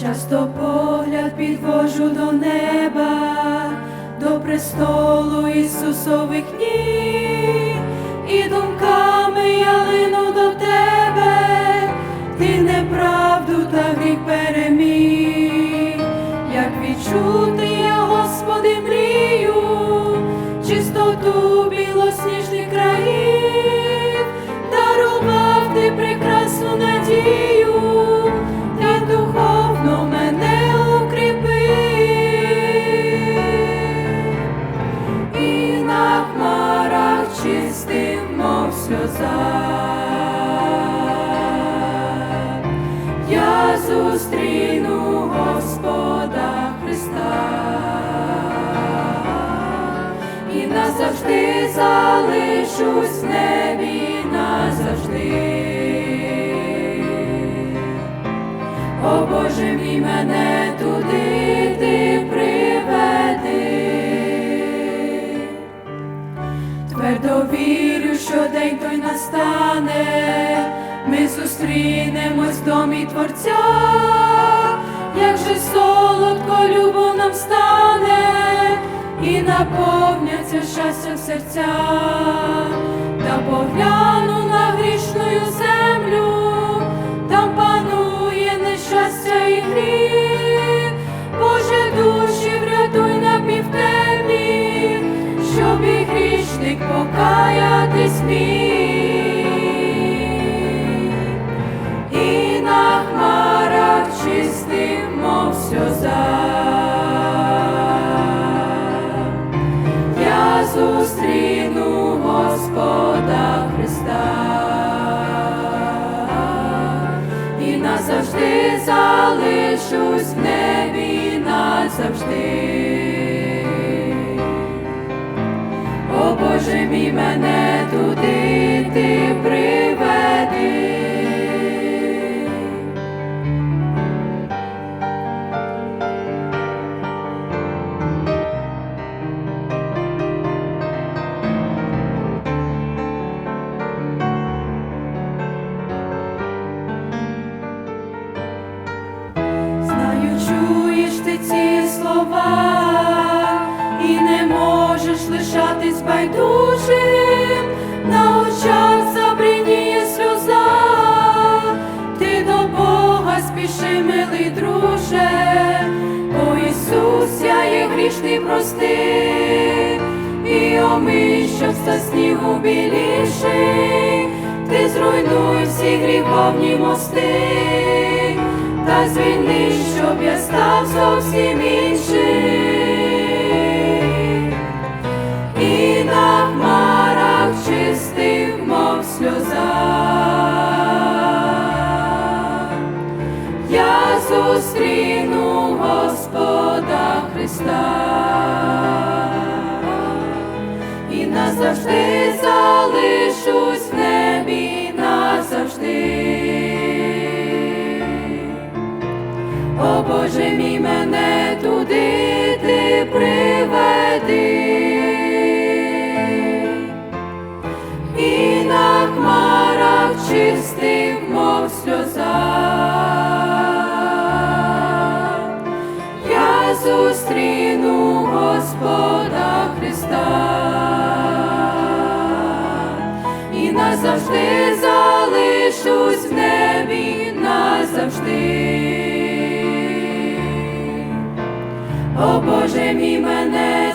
Часто погляд підвожу до неба, до престолу Ісусових ніг, і думками я лину до тебе, ти неправду та гріх переміг, як відчути я, Господи, мрію, чистоту білосніжних країв, чистим, мов сльоза. Я зустріну Господа Христа і назавжди залишусь в небі назавжди. О Боже мій мене той настане, ми зустрінемось в домі Творця, як же солодко любов нам стане, і наповняться щастя серця, та погляну щоб грішник покаятись міг. І на хмарах чистим, мов сльоза. Я зустріну Господа Христа і назавжди залишусь в небі назавжди. Боже мене туди ти приведи. Знаю, чуєш ти ці слова, і не можеш лишатись байдужим, на очах забрініє сльоза, ти до Бога спіши, милий друже, о Ісус, я є грішний прости, і омий, щоб ста снігу біліший, ти зруйнуй всі гріховні мости. Та звільни, щоб я став зовсім іншим. Зустріну Господа Христа і назавжди залишусь в небі назавжди. О Боже мій мене туди ти приведи. І на хмарах чистих, мов сльоза. Залишусь в небі назавжди. О Боже мій мене.